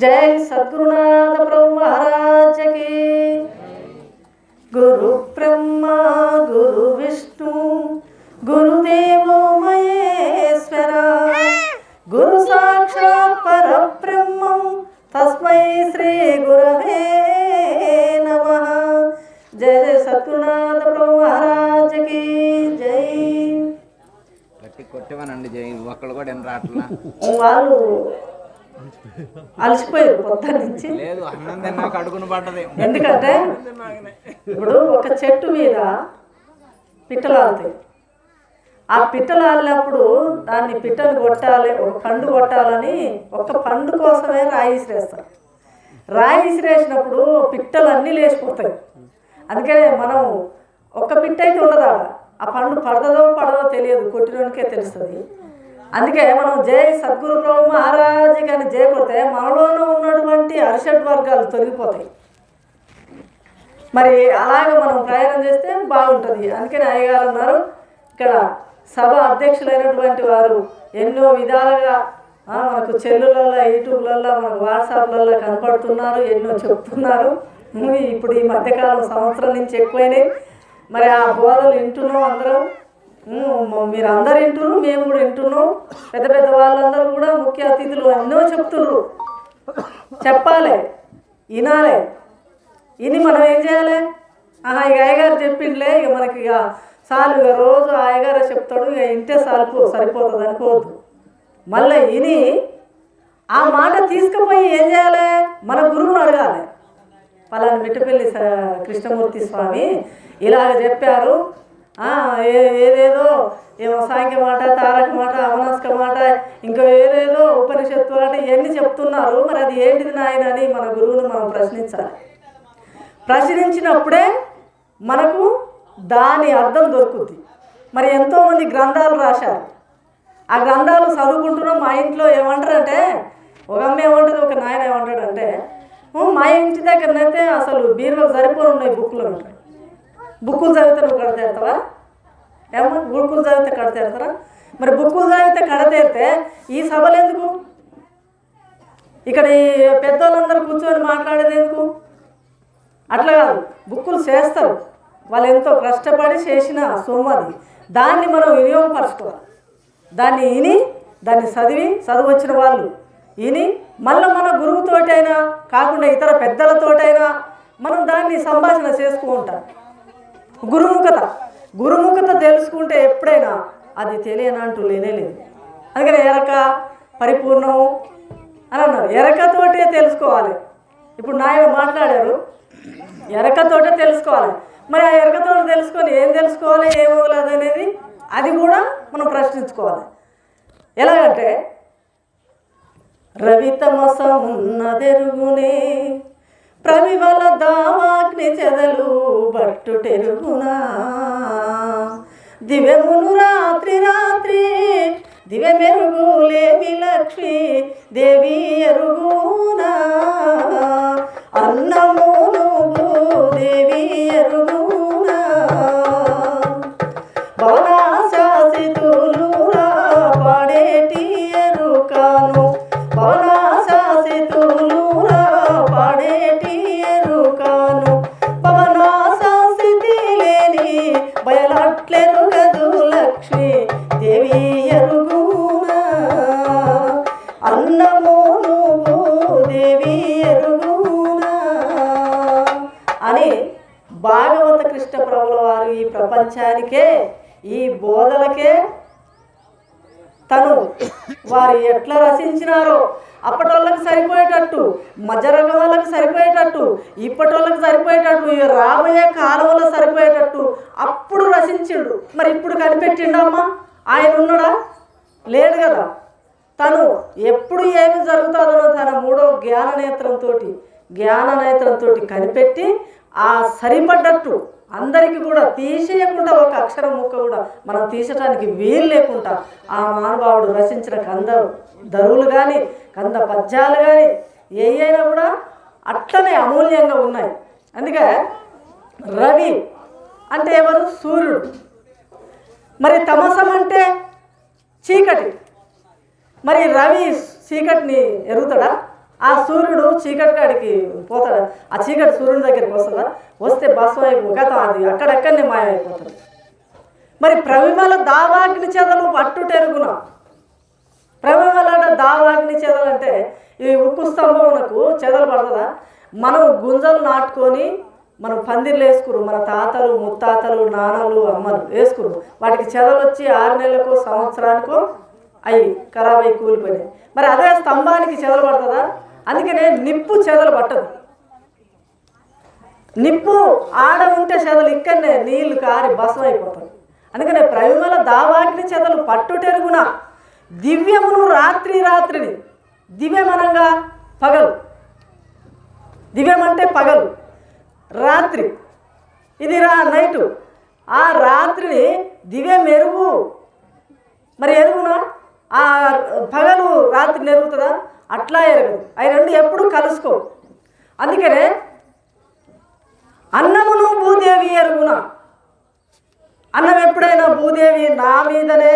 జై సద్గురునాథ ప్రభు మహారాజకి. గురు బ్రహ్మ గురు విష్ణు గురుదేవో మహేశ్వర. గురు సాక్షాత్ పరబ్రహ్మం తస్మై శ్రీ గురవే నమ. జయ జయ సద్గురునాథ ప్రభు మహారాజకి. జై. గట్టి కొట్టమనండి జై ఒక్కడు కూడా ఏం రావట్లా వాళ్ళు అలసిపోయారు పొద్దున్న నుంచి. లేదు అన్నం తిన్నాక అడుగును పడ్డది. ఎందుకంటే ఇప్పుడు ఒక చెట్టు మీద పిట్టలు ఆలుతాయి ఆ పిట్టలు ఆలినప్పుడు దాన్ని పిట్టలు కొట్టాలి ఒక పండు కొట్టాలని ఒక పండు కోసమే రాయి విసిరేస్తారు. రాయి విసిరేసినప్పుడు పిట్టలు అన్నీ లేచిపోతాయి. అందుకనే మనం ఒక్క పిట్ట అయితే ఉండదు ఆడ. ఆ పండు పడదో పడదో తెలియదు కొట్టినోనికే తెలుస్తుంది. అందుకే మనం జై సద్గురు బ్రహ్మ మహారాజ్ కానీ జయ కొడితే మనలోనూ ఉన్నటువంటి అరిషడ్ వర్గాలు తొలగిపోతాయి. మరి అలాగే మనం ప్రయాణం చేస్తే బాగుంటుంది. అందుకని అయ్యగారు ఉన్నారు ఇక్కడ సభ అధ్యక్షులైనటువంటి వారు ఎన్నో విధాలుగా మనకు చెల్లులలో యూట్యూబ్లలో మనకు వాట్సాప్లలో కనపడుతున్నారు ఎన్నో చెప్తున్నారు. ఇప్పుడు ఈ మధ్యకాలం సంవత్సరం నుంచి ఎక్కువైనాయి. మరి ఆ బోధలు వింటున్నాం అందరం. మీరు అందరు వింటున్నారు మేము కూడా వింటున్నాం. పెద్ద పెద్ద వాళ్ళందరూ కూడా ముఖ్య అతిథులు ఎన్నో చెప్తున్నారు. చెప్పాలి వినాలి. విని మనం ఏం చేయాలి? ఆహా ఇక అయ్యగారు చెప్పిండ్లే ఇక మనకి ఇక చాలు ఇక రోజు అయ్యగారు చెప్తాడు ఇక ఇంటే సాల్పు సరిపోతుంది అనుకోవద్దు. మళ్ళీ విని ఆ మాట తీసుకుపోయి ఏం చేయాలి? మన గురువుని అడగాలి. పలానా మిట్టపల్లి స- కృష్ణమూర్తి స్వామి ఇలాగ చెప్పారు ఏదేదో ఏమో సాంఖ్య మాట తారక మాట అవనాస్క మాట ఇంకా ఏదేదో ఉపనిషత్తులు అంటే ఇవన్నీ చెప్తున్నారు మరి అది ఏంటిది నాయన అని మన గురువుని మనం ప్రశ్నించాలి. ప్రశ్నించినప్పుడే మనకు దాని అర్థం దొరుకుద్ది. మరి ఎంతోమంది గ్రంథాలు రాశారు. ఆ గ్రంథాలు చదువుకుంటున్నాం మా ఇంట్లో ఏమంటారంటే ఒక అమ్మ ఏమంటుంది ఒక నాయన ఏమంటాడంటే మా ఇంటి దగ్గరనైతే అసలు బీరువా సరిపోయి ఉన్నాయి అంటారు అంటాడు బుక్కులు చదివితే నువ్వు కడతేరుతావా ఏమన్నా బుక్కులు చదివితే కడతేరుతారా మరి బుక్కులు చదివితే కడతేరితే ఈ సభలు ఎందుకు? ఇక్కడ ఈ పెద్దోళ్ళందరూ కూర్చొని మాట్లాడేది ఎందుకు? అట్లా కాదు బుక్కులు చేస్తారు. వాళ్ళు ఎంతో కష్టపడి చేసిన సొమ్ము అది. దాన్ని మనం వినియోగపరచుకోవాలి. దాన్ని విని దాన్ని చదివి చదువు వచ్చిన వాళ్ళు విని మళ్ళీ మన గురువుతోటైనా కాకుండా ఇతర పెద్దలతోటైనా మనం దాన్ని సంభాషణ చేసుకుంటాం. గురుముఖత. గురుముఖత తెలుసుకుంటే ఎప్పుడైనా అది తెలియనంటూ లేనే లేదు. అందుకని ఎరక పరిపూర్ణము అని అన్నారు. ఎరకతోటే తెలుసుకోవాలి. ఇప్పుడు నాయన మాట్లాడారు. ఎరకతోటే తెలుసుకోవాలి. మరి ఆ ఎరకతో తెలుసుకొని ఏం తెలుసుకోవాలి ఏమవ్వలేదు అనేది అది కూడా మనం ప్రశ్నించుకోవాలి. ఎలాగంటే రవితమసమున్నదెరుగునే ప్రమివల దావాగ్ని చెదలు బట్టుటెరుగునా దివ్యమును రాత్రి రాత్రి దివ్య మెరుగులేమి లక్ష్మి దేవి ఎరుగు ప్రపంచానికే ఈ బోధలకే తను వారు ఎట్లా రచించినారో అప్పటోళ్ళకి సరిపోయేటట్టు మధ్యరగం వాళ్ళకి సరిపోయేటట్టు ఇప్పటోళ్ళకి సరిపోయేటట్టు ఈ రాబోయే కాలంలో సరిపోయేటట్టు అప్పుడు రచించిండు. మరి ఇప్పుడు కనిపెట్టిండమ్మా? ఆయన ఉన్నాడా? లేడు కదా. తను ఎప్పుడు ఏమి జరుగుతుందో తన మూడో జ్ఞాన నేత్రంతో జ్ఞాన నేత్రంతో కనిపెట్టి ఆ సరిపడ్డట్టు అందరికీ కూడా తీసేయకుండా ఒక అక్షరం ముక్క కూడా మనం తీసడానికి వీలు లేకుండా ఆ మహానుభావుడు రచించిన కంద దరువులు కానీ కంద పద్యాలు కానీ ఏ అయినా కూడా అట్లనే అమూల్యంగా ఉన్నాయి. అందుకే రవి అంటే ఎవరు? సూర్యుడు. మరి తమసం అంటే చీకటి. మరి రవి చీకటిని ఎరుగుతాడా? ఆ సూర్యుడు చీకటి కాడికి పోతాడు. ఆ చీకటి సూర్యుడి దగ్గరికి వస్తుందా? వస్తే భస్మం అయిపో గతం అది అక్కడక్కడనే మాయమైపోతుంది మరి ప్రవిమల దావాగ్ని చెదలు పట్టుటెరుగునా? ప్రవిమల దావాగ్ని చెదలు అంటే ఈ ఉక్కు స్తంభమునకు చెదలు పడుతుందా? మనం గుంజలు నాటుకొని మనం పందిర్లు వేసుకురు మన తాతలు ముత్తాతలు నాన్నలు అమ్మలు వేసుకురు. వాటికి చెదలు వచ్చి ఆరు నెలలకు సంవత్సరానికో అవి ఖరాబ్ అయి కూలిపోయినాయి. మరి అదే స్తంభానికి చెదలు పడుతుందా? అందుకనే నిప్పు చెదలు పట్టదు. నిప్పు ఆడ ఉంటే చెదలు ఇక్కడనే నీళ్ళు కారి భసం అయిపోతాయి అందుకనే ప్రవిమల దావాగ్ని చెదలు పట్టుటెరుగున దివ్యమును రాత్రి రాత్రిని దివ్యమనంగా పగలు. దివ్యమంటే పగలు. రాత్రి. ఇది రా నైటు. ఆ రాత్రిని దివ్యం ఎరువు మరి ఎరుగునా? ఆ పగలు రాత్రి ఎరుగుతుందా అట్లా ఎరగదు. అవి రెండు ఎప్పుడు కలుసుకో అందుకనే అన్నమును భూదేవి ఎరుగున. అన్నం ఎప్పుడైనా భూదేవి నా మీదనే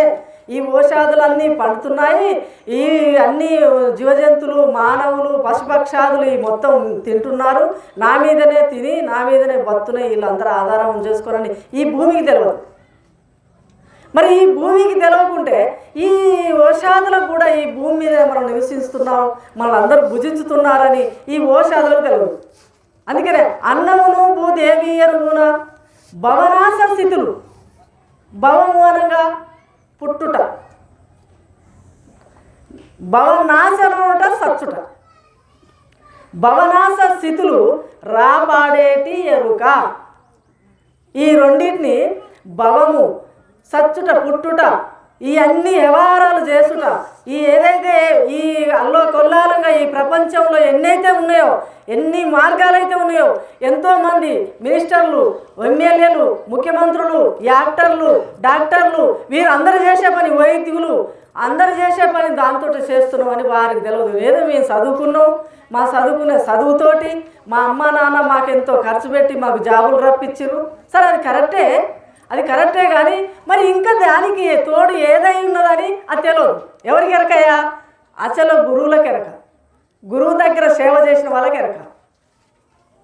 ఈ ఓషాదులన్నీ పడుతున్నాయి. ఈ అన్ని జీవజంతువులు మానవులు పశుపక్షాదులు ఈ మొత్తం తింటున్నారు. నా మీదనే తిని నా మీదనే బతున్నాయి వీళ్ళందరూ ఆధారం చేసుకోరని ఈ భూమికి తెలియదు మరి ఈ భూమికి తెలవకుంటే ఈ ఓషాదులకు కూడా ఈ భూమి మీద మనం నివసిస్తున్నాం మనల్ని అందరూ భుజించుతున్నారని ఈ ఓషాదులకు తెలియదు అందుకనే అన్నమును భూదేవి ఎరుగున భవనాశ స్థితులు భవము అనగా పుట్టుట. భవనాశనముట సచ్చుట. భవనాశ స్థితులు రాబాడేటి ఎరుక. ఈ రెండింటిని భవము సచ్చుట పుట్టుట ఈ అన్ని వ్యవహారాలు చేసుట ఈ ఏదైతే ఈ అల్లో కొల్లాలంగా ఈ ప్రపంచంలో ఎన్నైతే ఉన్నాయో ఎన్ని మార్గాలైతే ఉన్నాయో ఎంతోమంది మినిస్టర్లు ఎమ్మెల్యేలు ముఖ్యమంత్రులు యాక్టర్లు డాక్టర్లు వీరందరూ చేసే పని వైద్యులు అందరు చేసే పని దాంతో చేస్తున్నామని వారికి తెలియదు. ఏదో మేము చదువుకున్నాం. మా చదువుకునే చదువుతోటి మా అమ్మ నాన్న మాకెంతో ఖర్చు పెట్టి మాకు జాబులు రప్పించారు సరే అది కరెక్టే. అది కరెక్టే కానీ మరి ఇంకా దానికి తోడు ఏదై ఉన్నదని అది తెలియదు. ఎవరికి ఎరకయ్యా అసలు గురువులకు ఎరక. గురువు దగ్గర సేవ చేసిన వాళ్ళకి ఎరక.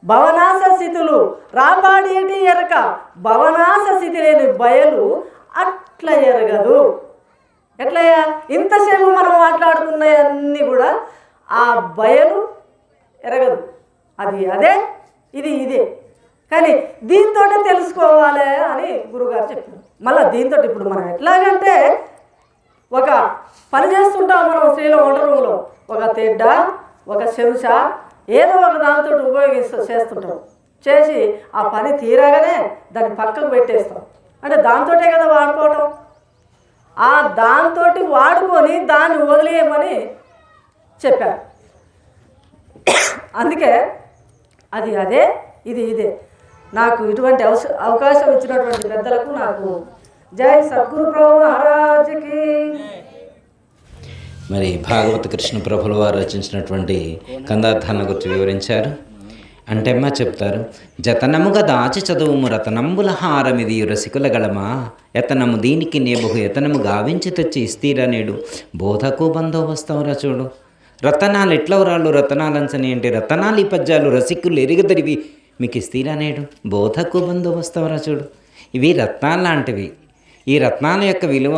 భవనాశ స్థితులు రాపాడేటి ఎరక. భవనాశ స్థితి లేని బయలు అట్లా ఎరగదు. ఎట్లయ్యా? ఇంతసేపు మనం మాట్లాడుకున్నవన్నీ కూడా ఆ బయలు ఎరగదు. అది అదే ఇది ఇదే. కానీ దీంతో తెలుసుకోవాలి అని గురుగారు చెప్పారు. మళ్ళీ దీంతో ఇప్పుడు మనం ఎట్లాగంటే ఒక పని చేస్తుంటాం మనం స్త్రీల వంట రూమ్లో. ఒక తెడ్డ ఒక చెంచా ఏదో ఒక దాంతో ఉపయోగిస్తూ చేస్తుంటాం. చేసి ఆ పని తీరగానే దాన్ని పక్కకు పెట్టేస్తాం. అంటే దాంతోటే కదా వాడుకోవటం. ఆ దాంతో వాడుకొని దాన్ని వదిలేయమని చెప్పారు. అందుకే అది అదే ఇది ఇదే. నాకు ఇటువంటి అవస అవకాశం ఇచ్చినటువంటి పెద్దలకు నాకు జై సద్గురు ప్రభు మహారాజుకి మరి భాగవత కృష్ణ ప్రభుల వారు రచించినటువంటి కందార్థాలను గురించి వివరించారు. అంటే అమ్మా చెప్తారు జతనముగా దాచి చదువుము రతనంబుల హారమిది రసికుల గళమా. యతనము దీనికి నే బహు యతనము గావించి తెచ్చి ఇస్తీరా నేడు. బోధకు బందోబస్తవురా చూడు. రతనాలు ఎట్లవరాళ్ళు రతనాలంచని అంటే రతనాలు ఈ పద్యాలు రసికులు ఎరిగదరివి. మీకు ఇస్తీరా నేడు బోధకు బందోబస్తవరా చూడు. ఇవి రత్నాలు లాంటివి. ఈ రత్నాల యొక్క విలువ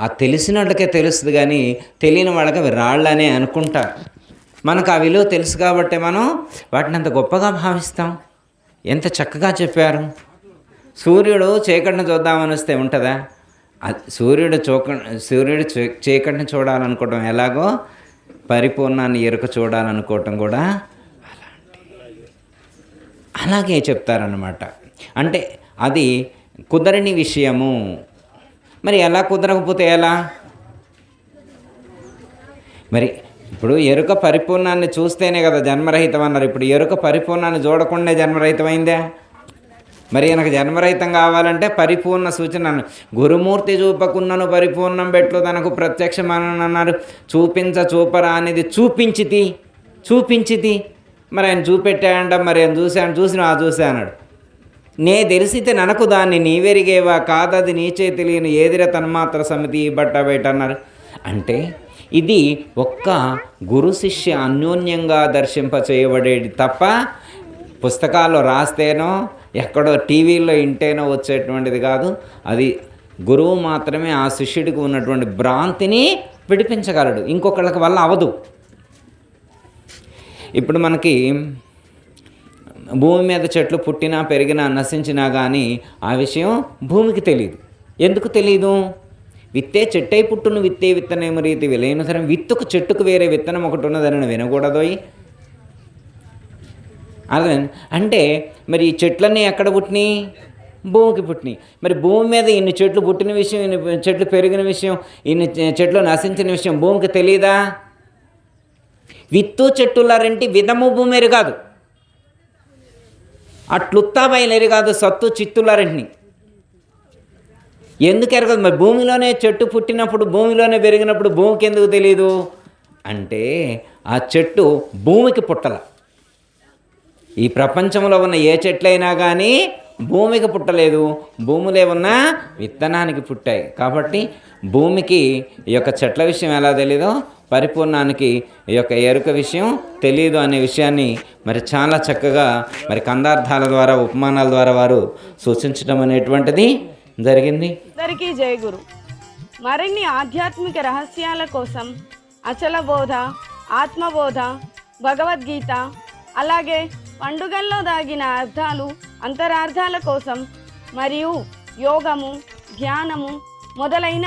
ఆ తెలిసిన వాళ్ళకే తెలుస్తుంది కానీ తెలియని వాళ్ళకి అవి రాళ్ళనే అనుకుంటారు. మనకు ఆ విలువ తెలుసు కాబట్టి మనం వాటిని అంత గొప్పగా భావిస్తాం. ఎంత చక్కగా చెప్పారు. సూర్యుడు చీకటిని చూద్దామని వస్తే ఉంటుందా? అది సూర్యుడు చూక సూర్యుడు చీకటిని చూడాలనుకోవటం ఎలాగో పరిపూర్ణాన్ని ఎరుక చూడాలనుకోవటం కూడా అలాగే చెప్తారన్నమాట. అంటే అది కుదరని విషయము. మరి ఎలా కుదరకపోతే ఎలా? మరి ఇప్పుడు ఎరుక పరిపూర్ణాన్ని చూస్తేనే కదా జన్మరహితం అన్నారు. ఇప్పుడు ఎరుక పరిపూర్ణాన్ని చూడకుండా జన్మరహితమైందే? మరి ఈయనకు జన్మరహితం కావాలంటే పరిపూర్ణ సూచన గురుమూర్తి చూపకున్నను పరిపూర్ణం పెట్లు తనకు ప్రత్యక్షమని అన్నారు చూపించ చూపరా అనేది చూపించితి చూపించితి. మరి ఆయన చూపెట్టాయంట మరి ఆయన చూశాను చూసిన ఆ చూసా అన్నాడు. నే తెలిసితే ననకు దాన్ని నీవెరిగేవా కాదది నీచే తెలియని ఏదిర తన్మాత్ర సమితి బట్ట బయట అన్నారు. అంటే ఇది ఒక్క గురు శిష్య అన్యోన్యంగా దర్శింప చేయబడేది తప్ప పుస్తకాల్లో రాస్తేనో ఎక్కడో టీవీలో ఇంటేనో వచ్చేటువంటిది కాదు. అది గురువు మాత్రమే ఆ శిష్యుడికి ఉన్నటువంటి భ్రాంతిని విడిపించగలడు. ఇంకొకళ్ళకి వల్ల అవదు. ఇప్పుడు మనకి భూమి మీద చెట్లు పుట్టినా పెరిగినా నశించినా కానీ ఆ విషయం భూమికి తెలియదు ఎందుకు తెలియదు విత్తే చెట్టై పుట్టును విత్తే విత్తనేమ రీతి విలైన సరే విత్తుకు చెట్టుకు వేరే విత్తనం ఒకటి ఉన్నదని వినకూడదోయ్ అదే అంటే మరి ఈ చెట్లన్నీ ఎక్కడ పుట్టినాయి? భూమికి పుట్టినాయి. మరి భూమి మీద ఇన్ని చెట్లు పుట్టిన విషయం ఇన్ని చెట్లు పెరిగిన విషయం ఇన్ని చెట్లు నశించిన విషయం భూమికి తెలియదా విత్తు చెట్టులారంటి విధము భూమి కాదు అట్లుత్తా బయలేరు కాదు సత్తు చిత్తులారంటిని ఎందుకు ఎరగదు? మరి భూమిలోనే చెట్టు పుట్టినప్పుడు భూమిలోనే పెరిగినప్పుడు భూమికి ఎందుకు తెలియదు అంటే ఆ చెట్టు భూమికి పుట్టల. ఈ ప్రపంచంలో ఉన్న ఏ చెట్లైనా కానీ భూమికి పుట్టలేదు. భూమిలో ఉన్న విత్తనానికి పుట్టాయి. కాబట్టి భూమికి ఈ యొక్క చెట్ల విషయం ఎలా తెలీదో పరిపూర్ణానికి ఈ యొక్క ఎరుక విషయం తెలియదు అనే విషయాన్ని మరి చాలా చక్కగా మరి కందార్థాల ద్వారా ఉపమానాల ద్వారా వారు సూచించడం అనేటువంటిది జరిగింది. అందరికీ జయగురు మరిన్ని ఆధ్యాత్మిక రహస్యాల కోసం అచల బోధ ఆత్మబోధ భగవద్గీత అలాగే పండుగల్లో దాగిన అర్థాలు అంతరార్థాల కోసం మరియు యోగము ధ్యానము మొదలైన